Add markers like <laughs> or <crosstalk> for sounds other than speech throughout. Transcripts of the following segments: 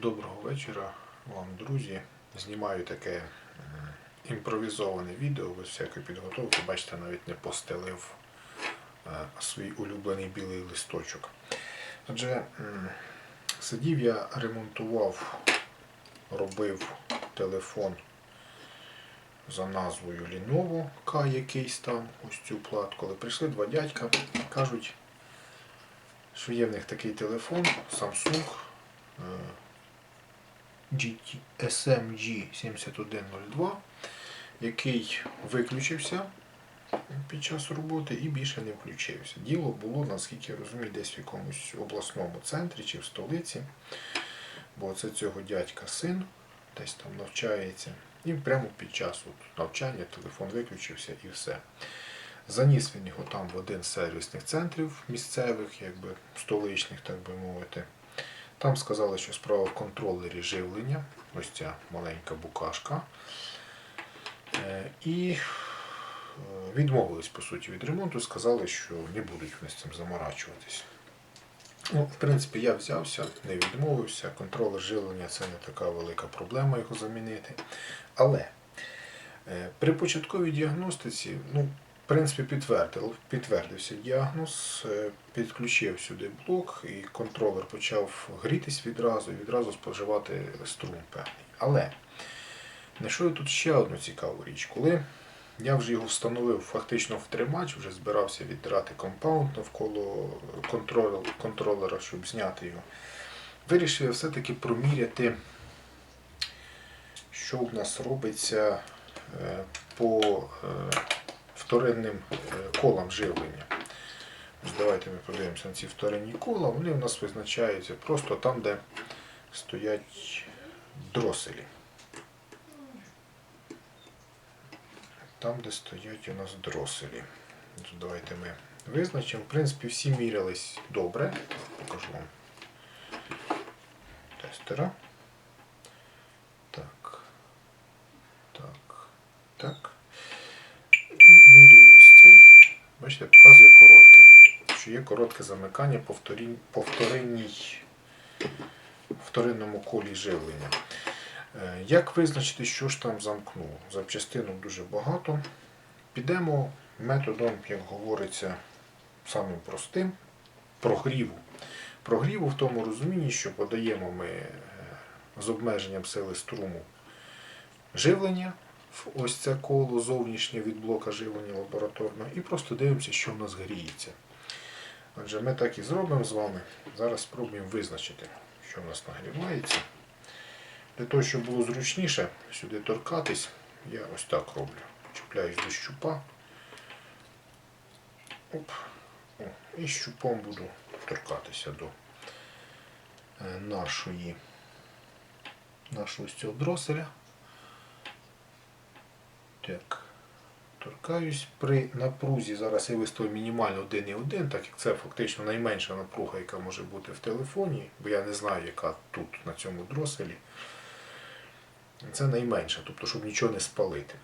Доброго вечора вам, друзі. Знімаю таке е, імпровізоване відео без всякої підготовки. Бачите, навіть не постелив е, свій улюблений білий листочок. Адже сидів я, ремонтував, робив телефон за назвою Lenovo K якийсь там, ось цю платку. Але прийшли два дядька, кажуть, що є в них такий телефон Samsung. Е, GT SMG 7102, який виключився під час роботи і більше не включився. Діло було, наскільки я розумію, десь в якомусь обласному центрі чи в столиці, бо це цього дядька син десь там навчається. І прямо під час от, навчання телефон виключився і все. Заніс він його там в один з сервісних центрів місцевих, якби столичних, так би мовити. Там сказали, що справа в контролері живлення, ось ця маленька букашка. Е, І е, відмовились, по суті, від ремонту, сказали, що не будуть вони з цим заморачуватись. Ну, в принципі, я взявся, не відмовився. Контролер живлення це не така велика проблема його замінити. Але е, при початковій діагностиці, ну, принципі, підтвердив, підтвердився діагноз, е, підключив сюди блок, і контролер почав грітись відразу і відразу споживати струм певний. Але знайшов тут ще одну цікаву річ. Коли я вже його встановив фактично в тримач, вже збирався віддирати компаунд навколо контролера, щоб зняти його, вирішив я все-таки проміряти, що в нас робиться е, по е, вторинним е, колам живлення. Давайте ми подивимося на ці вторинні кола. Вони у нас визначаються просто там, де стоять дроселі. Там, де стоять у нас дроселі. Тут Давайте ми визначимо. В принципі, всі мірялись добре. Покажу вам тестера. Так. Так. Так. Міряємо ось цей. Бачите, показує коротке. Що є коротке замикання вторинному колі живлення. Е, Як визначити, що ж там замкнуло? Запчастинок дуже багато. Підемо методом, як говориться, самим простим прогріву. Прогріву в тому розумінні, що подаємо ми е, з обмеженням сили струму живлення в ось це коло зовнішнє від блока живлення лабораторного, і просто дивимося, що в нас гріється. Отже, ми так і зробимо з вами. Зараз спробуємо визначити, що в нас нагрівається. Для того, щоб було зручніше сюди торкатись, я ось так роблю. Чіпляюсь до щупа. Оп. О, і щупом буду торкатися до е, нашої нашого цього дроселя. Так. Торкаюсь при напрузі. Зараз я виставив мінімально 1,1, так як це фактично найменша напруга, яка може бути в телефоні, бо я не знаю, яка тут на цьому дроселі. Це найменше, тобто, щоб нічого не спалити.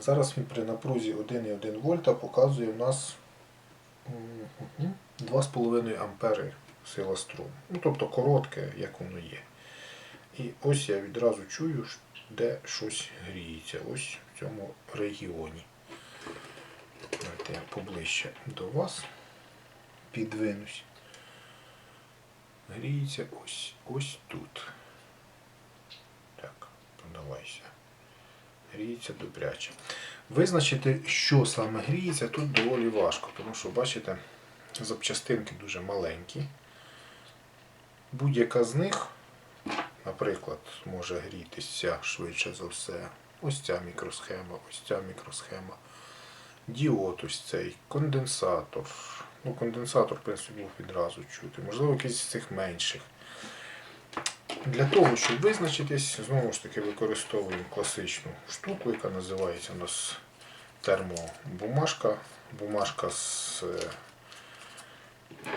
Зараз він при напрузі 1,1 вольта показує у нас 2,5 ампери сила струму. Ну, тобто коротке, як воно є. І ось я відразу чую, де щось гріється. Ось цьому регіоні. Давайте я поближче до вас підвинусь. Гріється ось ось тут. Так, подавайся. Гріється добряче. Визначити, що саме гріється, тут доволі важко, тому що, бачите, запчастинки дуже маленькі. Будь-яка з них, наприклад, може грітися швидше за все. Ось ця мікросхема, ось ця мікросхема. Діод ось цей, конденсатор. Ну, конденсатор, в принципі, був відразу чути. Можливо, якийсь з цих менших. Для того, щоб визначитись, знову ж таки використовуємо класичну штуку, яка називається у нас термобумажка. Бумажка з, е,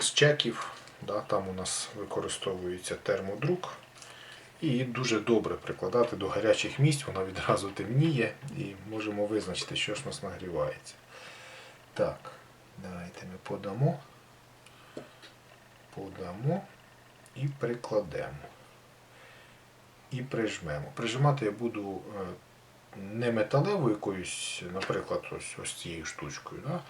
з чеків. Да, там у нас використовується термодрук. І її дуже добре прикладати до гарячих місць, вона відразу темніє і можемо визначити, що ж у нас нагрівається. Так, давайте ми подамо, подамо і прикладемо. і прижмемо. Прижимати я буду е, не металевою якоюсь, наприклад, ось, ось цією штучкою. Да?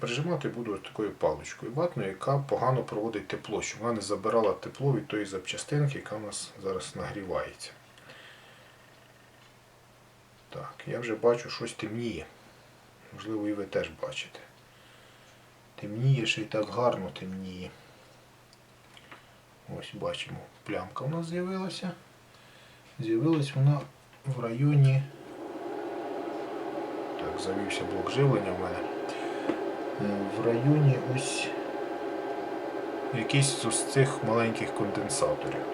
Прижимати буду ось такою паличкою ватною, яка погано проводить тепло, щоб вона не забирала тепло від тої запчастинки, яка у нас зараз нагрівається. Так, я вже бачу, щось темніє. Можливо, і ви теж бачите. Темніє, ще й так гарно темніє. Ось бачимо, плямка у нас з'явилася. З'явилась вона в районі. Так, завівся блок живлення в мене. Е, В районі ось якийсь з цих маленьких конденсаторів.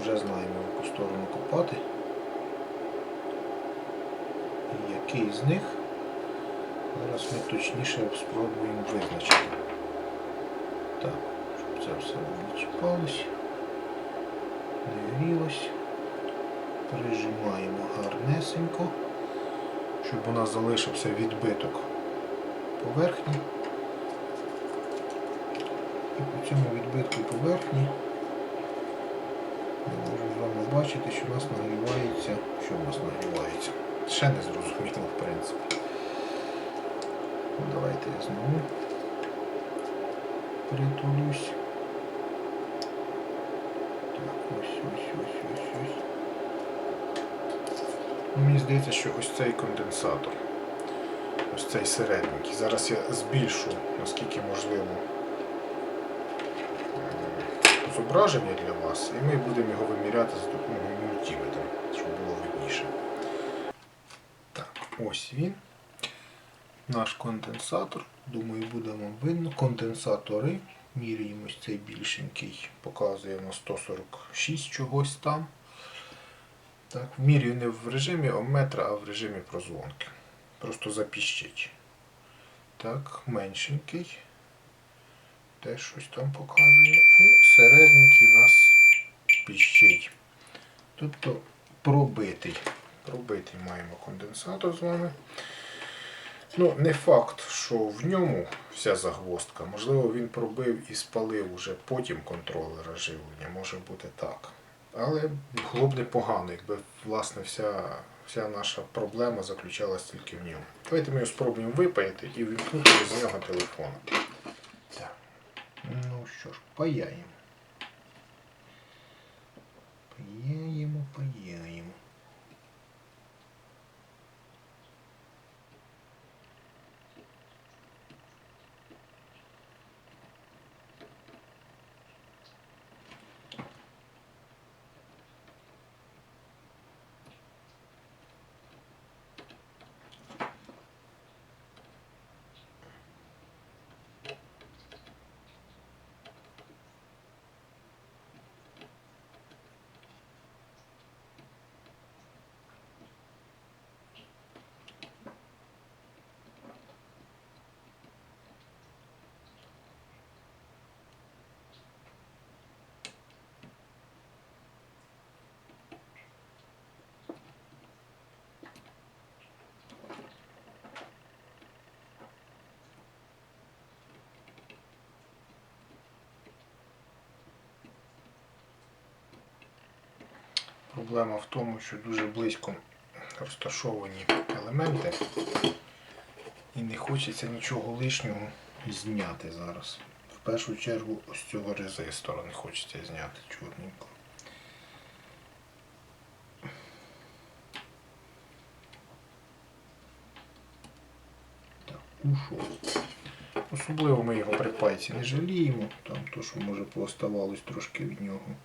Вже знаємо, в яку сторону копати. І який з них. Зараз ми точніше спробуємо визначити. Так, щоб це все не чіпалось, не грілось. Прижимаємо гарнесенько, щоб у нас залишився відбиток поверхні. І по цьому відбитку поверхні ми можемо з вами бачити, що у нас нагрівається. Що у нас нагрівається? Ще не зрозуміло, в принципі. Ну, Давайте я знову притулюсь. Так, ось, ось, ось, ось, ось. Мені здається, що ось цей конденсатор, ось цей середненький. Зараз я збільшу, наскільки можливо, зображення для вас, і ми будемо його виміряти за допомогою мультиметра, щоб було видніше. Так, ось він. Наш конденсатор. Думаю, буде вам видно. Конденсатори. Міряємо ось цей більшенький. Показує на 146 чогось там. Так, міряю не в режимі омметра, а в режимі прозвонки. Просто запіщить. Так, меншенький. Теж щось там показує. І середненький у нас піщить. Тобто пробитий. Пробитий маємо конденсатор з вами. Ну, не факт, що в ньому вся загвоздка. Можливо, він пробив і спалив уже потім контролера живлення. Може бути так. Але б непогано, якби власне вся, вся наша проблема заключалась тільки в ньому. Давайте ми його спробуємо випаяти і вимкнути з нього телефон. Так. Ну що ж. Паяємо, паяємо. Проблема в тому, що дуже близько розташовані елементи і не хочеться нічого лишнього зняти зараз. В першу чергу ось цього резистора не хочеться зняти чорненько. Так, ушов. Особливо ми його при пайці не жаліємо, там то, що може пооставалось трошки від нього.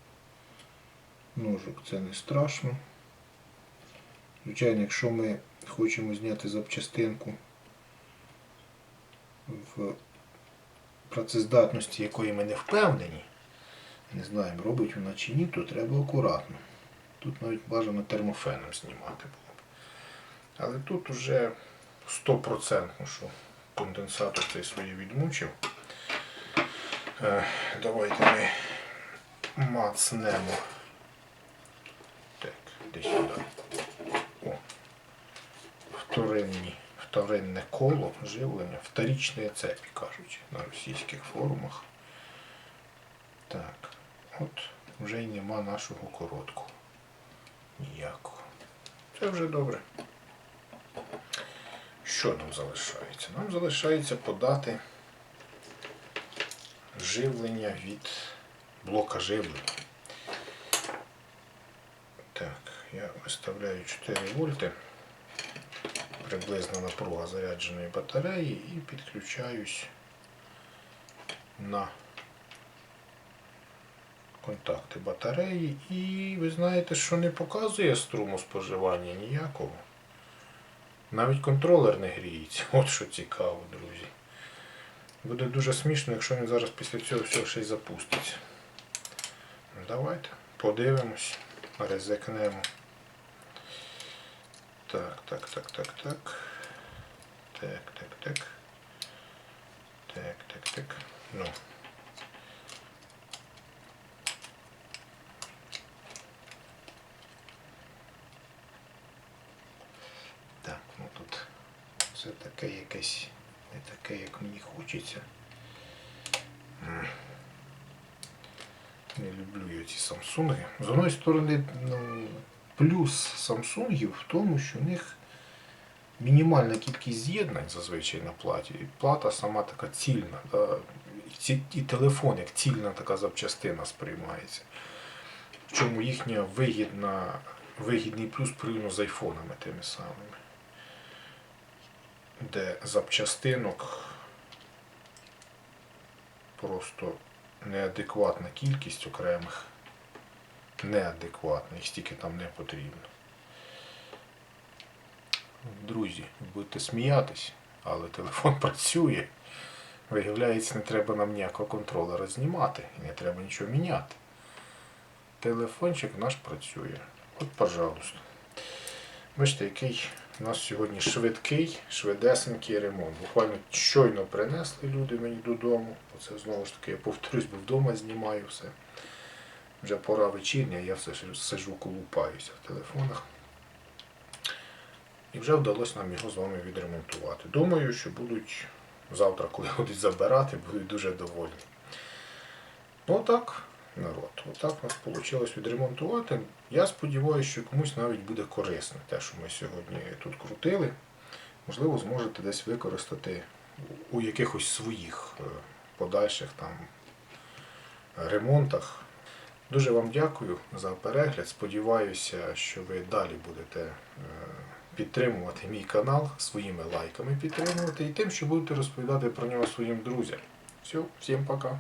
Ножик це не страшно. Звичайно, якщо ми хочемо зняти запчастинку в працездатності, якої ми не впевнені, не знаємо, робить вона чи ні, то треба акуратно. Тут навіть бажано термофеном знімати було б. Але тут уже 100% що конденсатор цей своє відмучив. Е, Давайте ми мацнемо. Десь сюди. О. Вторинні, вторинне коло живлення, вторічні цепі, кажуть на російських форумах. Так, от вже й нема нашого короткого. Ніякого. Це вже добре. Що нам залишається? Нам залишається подати живлення від блока живлення. Так, я виставляю 4 вольти, приблизна напруга зарядженої батареї і підключаюсь на контакти батареї. І ви знаєте, що не показує струмоспоживання ніякого. Навіть контролер не гріється. <laughs> От що цікаво, друзі. Буде дуже смішно, якщо він зараз після цього всього ще й запуститься. Ну, Давайте подивимось, ризикнемо. Так, так, так, так, так. Так, так, так. Так, так, так. Ну. Так, ну тут все таке якесь не таке, як мені хочеться. М. Не люблю я ці Самсунги. З одної сторони, ну, плюс Самсунгів в тому, що в них мінімальна кількість з'єднань зазвичай на платі. І плата сама така цільна. Да? І телефон як цільна така запчастина сприймається. В чому їхня вигідна, вигідний плюс порівняно з айфонами тими самими. Де запчастинок просто неадекватна кількість окремих. Неадекватна, їх стільки там не потрібно. Друзі, будете сміятись, але телефон <laughs> працює. Виявляється, не треба нам ніякого контролера знімати і не треба нічого міняти. Телефончик наш працює. От, пожалуйста. Бачите, який у нас сьогодні швидкий, швидесенький ремонт. Буквально щойно принесли люди мені додому. Оце знову ж таки, я повторюсь, бо вдома знімаю все. Вже пора вечірня, я все сижу, колупаюся в телефонах. І вже вдалося нам його з вами відремонтувати. Думаю, що будуть завтра, коли будуть забирати, будуть дуже довольні. Ну отак, народ, отак у нас вийшло відремонтувати. Я сподіваюся, що комусь навіть буде корисно те, що ми сьогодні тут крутили. Можливо, зможете десь використати у якихось своїх е, подальших там ремонтах. Дуже вам дякую за перегляд. Сподіваюся, що ви далі будете е, підтримувати мій канал своїми лайками підтримувати і тим, що будете розповідати про нього своїм друзям. Все, всім пока.